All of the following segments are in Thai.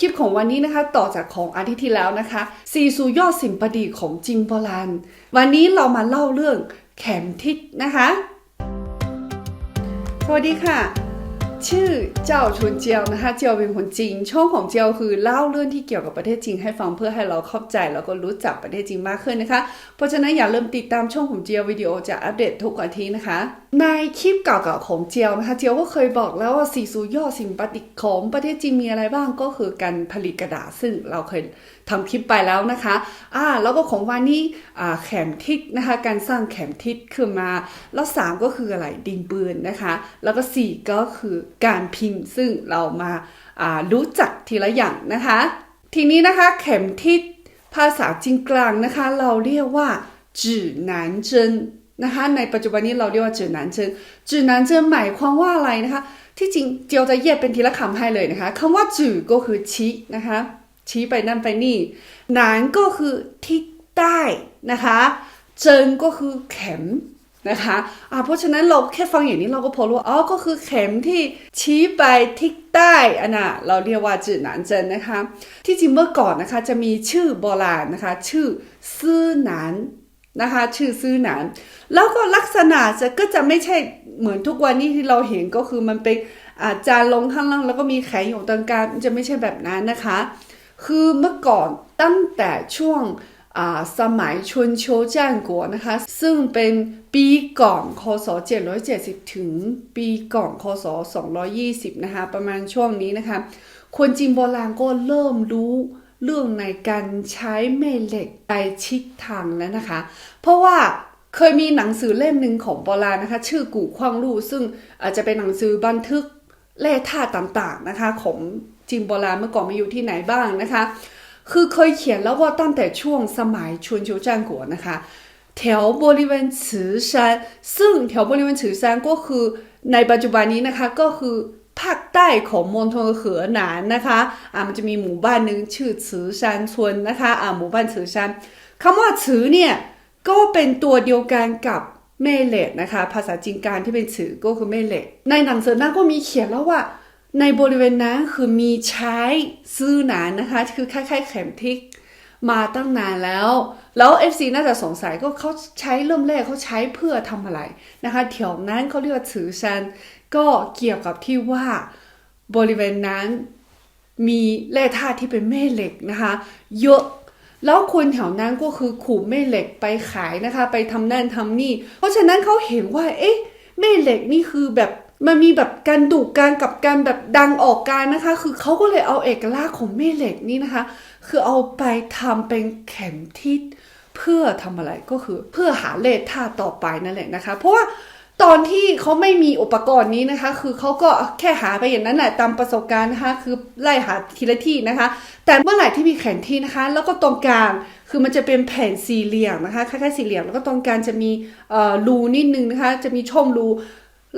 คลิปของวันนี้นะคะต่อจากของอาทิตย์ที่แล้วนะคะซีซูยอดสิมปดีของจิมโบรัน วันนี้เรามาเล่าเรื่องแขมทิศนะคะ สวัสดีค่ะ ชื่อเจ้าชวนเจียวนะคะ เจียวเป็นคนจีน ช่องของเจียวคือเล่าเรื่องที่เกี่ยวกับประเทศจีนให้ฟังเพื่อให้เราเข้าใจแล้วก็รู้จักประเทศจีนมากขึ้นนะคะ เพราะฉะนั้นอย่าลืมติดตามช่องของเจียววิดีโอจะอัปเดตทุกอาทิตย์นะคะ ในคลิปเก่าๆของเจียวนะคะ เจียวก็เคยบอกแล้วว่าสีสูย่อสิมปฏิของประเทศจีนมีอะไรบ้างก็คือการผลิตกระดาษซึ่งเราเคย ทำคลิปไปแล้วนะคะอ่าแล้วก็ของวันนี้อ่าแขมทิศนะคะ การสร้างแขมทิศขึ้นมา แล้วสามก็คืออะไรดินปืนนะคะ แล้วก็สี่ก็คือการพิมพ์ซึ่งเรามาอ่ารู้จักทีละอย่างนะคะ ทีนี้นะคะเข็มทิศภาษาจีนกลางนะคะ เราเรียกว่าจื่อหนานเจินนะคะในปัจจุบันนี้เราเรียกว่าจื่อหนานเจินจื่อหนานเจินหมายความว่าอะไรนะคะ ที่จริงเจียวจะแยกเป็นทีละคำให้เลยนะคะคำว่าจื่อก็คือชี้นะคะ ชี้ไปนั่นไปนี่หนานก็คือทิศใต้นะคะเจินก็คือเข็มนะคะอ่าเพราะฉะนั้นเราแค่ฟังอย่างนี้เราก็พอรู้ว่าอ๋อก็คือเข็มที่ชี้ไปทิศใต้อันน่ะเราเรียกว่าจื่อหนานเจินนะคะ ที่จริงเมื่อก่อนนะคะจะมีชื่อโบราณนะคะ ชื่อซื่อหนานนะคะชื่อซื่อหนานแล้วก็ลักษณะจะก็จะไม่ใช่เหมือนทุกวันนี้ที่เราเห็นก็คือมันเป็นอาจารย์ลงข้างล่างแล้วก็มีแขนอยู่ตรงกลางจะไม่ใช่แบบนั้นนะคะ คือเมื่อก่อนตั้งแต่ช่วงสมัยชนโชจ้านกัวนะคะ ซึ่งเป็นปีก่อนคศ 770 ถึงปีก่อนคศ 220 นะคะ ประมาณช่วงนี้นะคะ คนจีนโบราณก็เริ่มรู้เรื่องในการใช้แม่เหล็กไปชิดทางแล้วนะคะ เพราะว่าเคยมีหนังสือเล่มหนึ่งของโบราณนะคะ ชื่อกู่ควางลู่ซึ่งอาจจะเป็นหนังสือบันทึกแร่ธาต่างๆนะคะของ จีนโบราณเมื่อก่อนมาอยู่ที่ไหนบ้างนะคะ คือเคยเขียนแล้วว่าตั้งแต่ช่วงสมัยชวนโชจ้านกัวนะคะแถวบริเวณฉือซานซึ่งแถวบริเวณฉือซานก็คือในปัจจุบันนี้นะคะก็คือภาคใต้ของมณฑลเหอหนานนะคะอ่ามันจะมีหมู่บ้านหนึ่งชื่อฉือซานชวนนะคะอ่าหมู่บ้านฉือซานคำว่าฉือเนี่ยก็เป็นตัวเดียวกันกับแม่เหล็กนะคะ ภาษาจีนกลางที่เป็นฉือก็คือแม่เหล็กในหนังสือนั้นก็มีเขียนแล้วว่า ในบริเวณนั้นคือมีใช้ซื้อหนานนะคะคือคล้ายๆเข็มทิกมาตั้งนานแล้ว แล้ว FC น่าจะสงสัยก็เขาใช้เริ่มแรกเขาใช้เพื่อทำอะไรนะคะแถวนั้นเขาเรียกว่าถือซันก็เกี่ยวกับที่ว่าบริเวณนั้นมีแร่ธาตุที่เป็นแม่เหล็กนะคะเยอะแล้วคนแถวนั้นก็คือขูดแม่เหล็กไปขายนะคะ ไปทำนั่นทำนี่ เพราะฉะนั้นเขาเห็นว่า เอ๊ะแม่เหล็กนี่คือแบบ มันมีแบบการดุการกับการแบบดังออกการนะคะ คือเขาก็เลยเอาเอกลักษณ์ของแม่เหล็กนี่นะคะ คือเอาไปทำเป็นเข็มทิศเพื่อทำอะไรก็คือเพื่อหาเลทธาตุต่อไปนั่นแหละนะคะ เพราะว่าตอนที่เขาไม่มีอุปกรณ์นี้นะคะ คือเขาก็แค่หาไปอย่างนั้นแหละตามประสบการณ์นะคะคือไล่หาทีละที่นะคะ แต่เมื่อไหร่ที่มีแขนที่นะคะ แล้วก็ตรงกลางคือมันจะเป็นแผ่นสี่เหลี่ยมนะคะคล้ายๆสี่เหลี่ยมแล้วก็ตรงกลางจะมีรูนิดนึงนะคะ จะมีช่องรู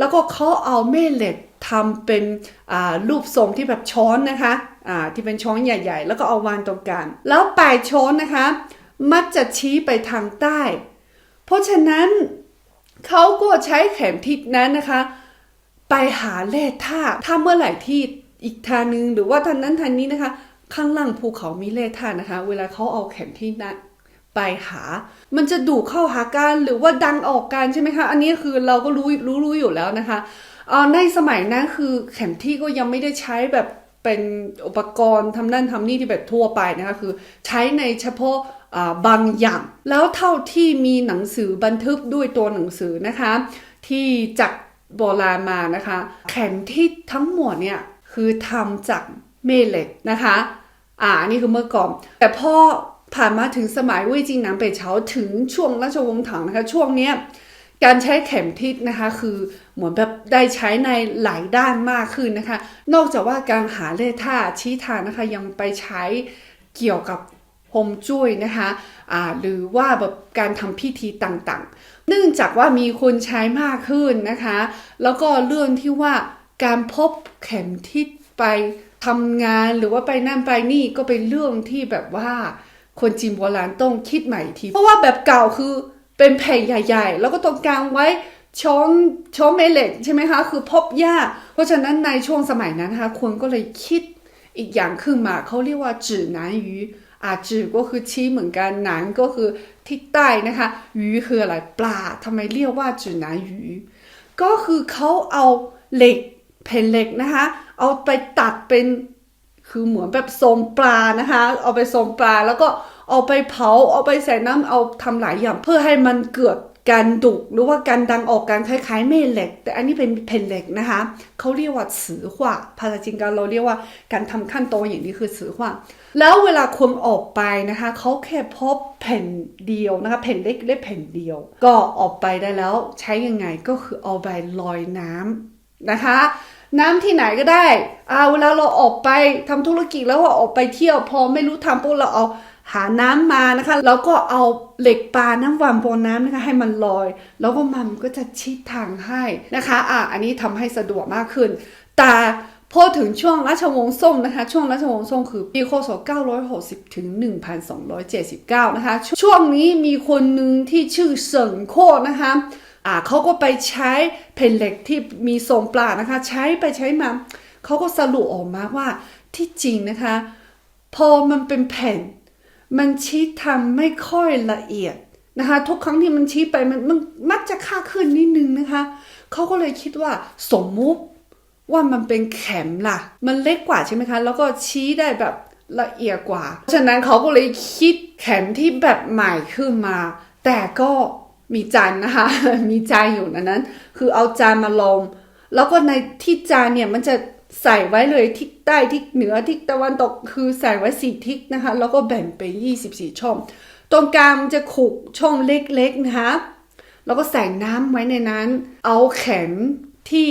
แล้วก็เขาเอาแม่เหล็กทำเป็นรูปทรงที่แบบช้อนนะคะที่เป็นช้อนใหญ่ ๆ แล้วก็เอาวางตรงกลางแล้วปลายช้อนนะคะ มักจะชี้ไปทางใต้ เพราะฉะนั้นเขาก็ใช้แขมทิศนั้นนะคะ ไปหาแร่ธาตุถ้าเมื่อไหร่ที่อีกทางนึงหรือว่าทางนั้นทางนี้นะคะ ข้างล่างภูเขามีแร่ธาตุนะคะ เวลาเขาเอาแขมทิศนั้น ไปหา มันจะดูเข้าหากันหรือว่าดังออกกันใช่ไหมคะ อันนี้คือเราก็รู้รู้รู้อยู่แล้วนะคะเออในสมัยนั้นคือแขมที่ก็ยังไม่ได้ใช้แบบเป็นอุปกรณ์ทำนั่นทำนี่ที่แบบทั่วไปนะคะคือใช้ในเฉพาะบางอย่าง แล้วเท่าที่มีหนังสือบันทึกด้วยตัวหนังสือนะคะ ที่จากโบราณมานะคะ แข็มที่ทั้งหมดเนี่ยคือทำจากเมเหล็กนะคะอ่านี่คือเมื่อก่อน แต่พอ ผ่านมาถึงสมัยเว่ยจิงหนานเป่ยเฉาถึงช่วงราชวงศ์ถังนะคะช่วงเนี้ยการใช้เข็มทิศนะคะ คือเหมือนแบบได้ใช้ในหลายด้านมากขึ้นนะคะ นอกจากว่าการหาเลขท่าชี้ทางนะคะยังไปใช้เกี่ยวกับโฮมจุ้ยนะคะอ่าหรือว่าแบบการทำพิธีต่างๆ เนื่องจากว่ามีคนใช้มากขึ้นนะคะ แล้วก็เรื่องที่ว่าการพบเข็มทิศไปทำงานหรือว่าไปนั่นไปนี่ก็เป็นเรื่องที่แบบว่า คนจีนโบราณต้องคิดใหม่ที เพราะว่าแบบเก่าคือเป็นแผ่นใหญ่ๆ แล้วก็ตรงกลางไว้ช้อนช้อนเมเหล็กใช่ไหมคะ คือพบยาก เพราะฉะนั้นในช่วงสมัยนั้นนะคะคนก็เลยคิดอีกอย่างขึ้นมาเขาเรียกว่าจื่อหนานยูอ่าจื่อก็คือชี้เหมือนกันหนานก็คือทิศใต้นะคะยูคืออะไรปลาทำไมเรียกว่าจื่อหนานยูก็คือเขาเอาเหล็กแผ่นเหล็กนะคะ เอาไปตัดเป็น คือเหมือนแบบทรงปลานะคะ เอาไปทรงปลาแล้วก็เอาไปเผาเอาไปใส่น้ำเอาทำหลายอย่าง เพื่อให้มันเกิดการดุหรือว่าการดังออกการคล้ายๆแม่เหล็ก แต่อันนี้เป็นแผ่นเหล็กนะคะเขาเรียกว่าสือหว่าภาษาจีนกันเราเรียกว่าการทำขั้นตอนอย่างนี้คือสือหว่า แล้วเวลาคนออกไปนะคะเขาแค่พบแผ่นเดียวนะคะแผ่นเล็กเล็กแผ่นเดียว ก็ออกไปได้แล้วใช้ยังไงก็คือเอาไปลอยน้ำนะคะ น้ำที่ไหนก็ได้เอาเวลาเราออกไปทำธุรกิจแล้วว่าออกไปเที่ยวพอไม่รู้ทำปุ๊บเราเอาหาน้ำมานะคะแล้วก็เอาเหล็กปลาน้ำวางบนน้ำนะคะให้มันลอย แล้วก็มันก็จะชี้ทางให้นะคะอ่าอันนี้ทำให้สะดวกมากขึ้น แต่พอถึงช่วงราชวงศ์ซ่งนะคะ ช่วงราชวงศ์ซ่งคือปีคศ960 ถึง 1279 นะคะ ช่วงนี้มีคนหนึ่งที่ชื่อเสิงโคนะคะ อ่าเขาก็ไปใช้แผ่นเหล็กที่มีทรงปลานะคะ ใช้ไปใช้มาเขาก็สรุปออกมาว่าที่จริงนะคะ พอมันเป็นแผ่น มันชี้ทำไม่ค่อยละเอียดนะคะ ทุกครั้งที่มันชี้ไปมันมันมักจะค่าขึ้นนิดนึงนะคะเขาก็เลยคิดว่าสมมุติว่ามันเป็นแข็มล่ะ มันเล็กกว่าใช่ไหมคะ แล้วก็ชี้ได้แบบละเอียดกว่า ฉะนั้นเขาก็เลยคิดแข็มที่แบบใหม่ขึ้นมา แต่ก็ มีจานนะคะ มีจานอยู่ในนั้น คือเอาจานมาลง แล้วก็ในที่จานเนี่ยมันจะใส่ไว้เลยทิศใต้ทิศเหนือทิศตะวันตกคือใส่ไว้สี่ทิศนะคะ แล้วก็แบ่งเป็น 24 ช่อง ตรงกลางมันจะขุกช่องเล็กๆนะคะแล้วก็ใส่น้ำไว้ในนั้น เอาแข็มที่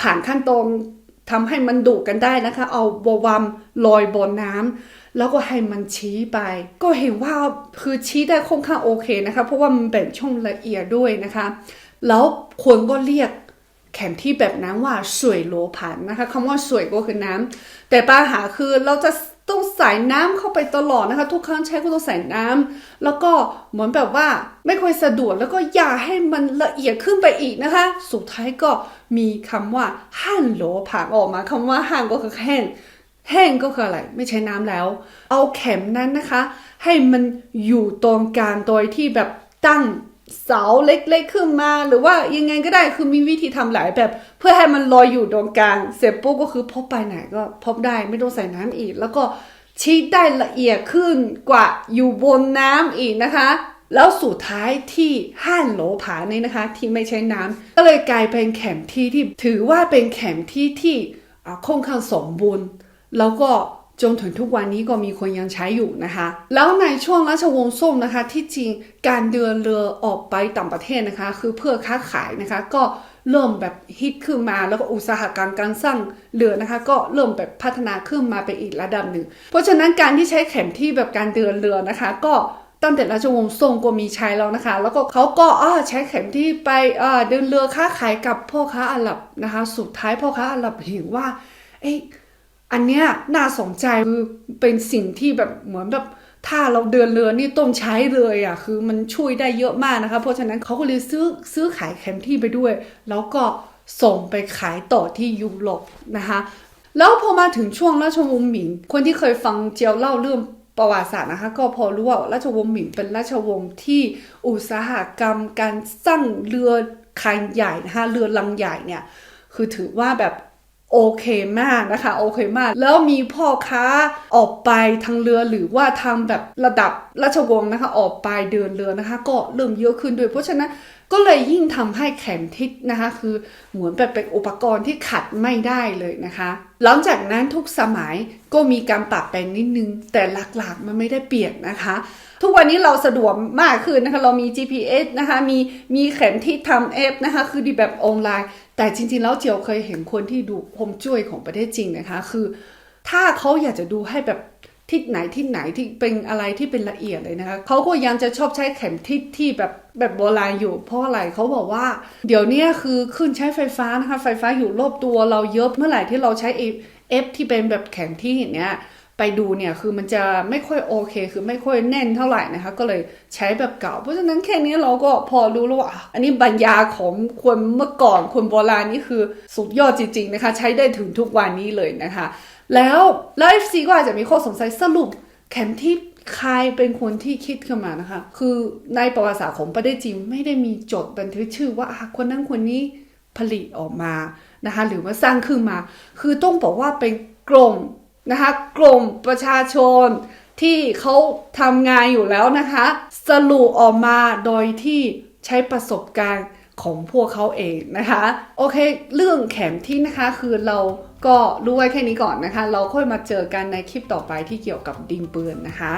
ผ่านขั้นตอน ทำให้มันดุกันได้นะคะ เอาบวมลอยบนน้ำแล้วก็ให้มันชี้ไป ก็เห็นว่าคือชี้ได้ค่อนข้างโอเคนะคะ เพราะว่ามันเป็นช่องละเอียดด้วยนะคะ แล้วคนก็เรียกแข็มที่แบบนั้นว่าสวยโลผันนะคะคำว่าสวยก็คือน้ำแต่ปัญหาคือเราจะ ต้องใส่น้ำเข้าไปตลอดนะคะ ทุกครั้งใช้ก็ต้องใส่น้ำแล้วก็เหมือนแบบว่าไม่ค่อยสะดวกแล้วก็อย่าให้มันละเอียดขึ้นไปอีกนะคะ สุดท้ายก็มีคำว่าหั่นโหลผังออกมาคำว่าหั่นก็คือแห้งแห้งก็คืออะไรไม่ใช้น้ำแล้ว เอาเข็มนั้นนะคะ ให้มันอยู่ตรงกลางโดยที่แบบตั้ง เสาเล็กๆขึ้นมา หรือว่ายังไงก็ได้คือมีวิธีทำหลายแบบ เพื่อให้มันลอยอยู่ตรงกลาง เสร็จปุ๊บก็คือพบไปไหนก็พบได้ไม่ต้องใส่น้ำอีก แล้วก็ชี้ได้ละเอียดขึ้นกว่าอยู่บนน้ำอีกนะคะ แล้วสุดท้ายที่ห้านโหลผานี่นะคะ ที่ไม่ใช้น้ำก็เลยกลายเป็นแข็มที่ที่ถือว่าเป็นแข็มที่ที่อ่าค่อนข้างสมบูรณ์แล้วก็ จนถึงทุกวันนี้ก็มีคนยังใช้อยู่นะคะ แล้วในช่วงราชวงศ์ส้มนะคะ ที่จริงการเดินเรือออกไปต่างประเทศนะคะ คือเพื่อค้าขายนะคะ ก็เริ่มแบบฮิตขึ้นมาแล้วก็อุตสาหกรรมการสร้างเรือนะคะ ก็เริ่มแบบพัฒนาขึ้นมาไปอีกระดับหนึ่ง เพราะฉะนั้นการที่ใช้เข็มที่แบบการเดินเรือนะคะ ก็ตั้งแต่ราชวงศ์ซ่งก็มีใช้แล้วนะคะ แล้วก็เขาก็อ่าใช้เข็มที่ไปอ่าเดินเรือค้าขายกับพ่อค้าอาหรับนะคะ สุดท้ายพ่อค้าอาหรับเห็นว่า เอ๊ะ อันเนี้ยน่าสนใจคือเป็นสิ่งที่แบบเหมือนแบบถ้าเราเดินเรือนี่ต้องใช้เลยอะคือมันช่วยได้เยอะมากนะคะ เพราะฉะนั้นเขาก็เลยซื้อซื้อขายแคมที่ไปด้วย แล้วก็ส่งไปขายต่อที่ยุโรปนะคะแล้วพอมาถึงช่วงราชวงศ์หมิง คนที่เคยฟังเจียวเล่าเรื่องประวัติศาสตร์นะคะ ก็พอรู้ว่าราชวงศ์หมิงเป็นราชวงศ์ที่อุตสาหกรรมการสร้างเรือคันใหญ่นะคะเรือลำใหญ่เนี่ยคือถือว่าแบบ โอเคมากนะคะโอเคมาก แล้วมีพ่อค้าออกไปทางเรือหรือว่าทางแบบระดับราชวงศ์นะคะ ออกไปเดินเรือนะคะ ก็เริ่มเยอะขึ้นด้วยเพราะฉะนั้น ก็เลยยิ่งทำให้แข็มทิศนะคะ คือเหมือนแบบเป็นอุปกรณ์ที่ขัดไม่ได้เลยนะคะ หลังจากนั้นทุกสมัยก็มีการปรับแปลงนิดนึง แต่หลักๆมันไม่ได้เปลี่ยนนะคะ ทุกวันนี้เราสะดวกมากขึ้นนะคะ เรามี GPS นะคะ มีมีเข็มที่ทำแอปนะคะ คือดีแบบออนไลน์ แต่จริงๆแล้วเจียวเคยเห็นคนที่ดูโฮมจุ้ยของประเทศจริงนะคะ คือ ถ้าเขาอยากจะดูให้แบบ ทิศไหนทิศไหนที่เป็นอะไรที่เป็นละเอียดเลยนะคะเขาก็ยังจะชอบใช้เข็มทิศที่แบบแบบโบราณอยู่ เพราะอะไรเขาบอกว่า เดี๋ยวนี้คือขึ้นใช้ไฟฟ้านะคะไฟฟ้าอยู่รอบตัวเราเยอะเมื่อไหร่ที่เราใช้เอฟที่เป็นแบบแข็มที่เนี้ยไปดูเนี่ยคือมันจะไม่ค่อยโอเค คือไม่ค่อยแน่นเท่าไหร่นะคะ ก็เลยใช้แบบเก่า เพราะฉะนั้นแค่นี้เราก็พอรู้แล้วว่า อันนี้บัญญาของคนเมื่อก่อนคนโบราณนี่คือสุดยอดจริงๆนะคะ ใช้ได้ถึงทุกวันนี้เลยนะคะ แล้วแล้ว FC ก็อาจจะมีข้อสงสัยสรุปแคมที่ใครเป็นคนที่คิดขึ้นมานะคะ คือในประวัติศาสตร์ของประเทศจีนไม่ได้มีจดบันทึกชื่อว่าคนนั้นคนนี้ผลิตออกมานะคะหรือว่าสร้างขึ้นมา คือต้องบอกว่าเป็นกลุ่มนะคะกลุ่มประชาชนที่เขาทำงานอยู่แล้วนะคะ สรุปออกมาโดยที่ใช้ประสบการณ์ ของพวกเขาเองนะคะ โอเค เรื่องแขมที่นะคะคือเราก็รู้ไว้แค่นี้ก่อนนะคะ เราค่อยมาเจอกันในคลิปต่อไปที่เกี่ยวกับดินปืนนะคะ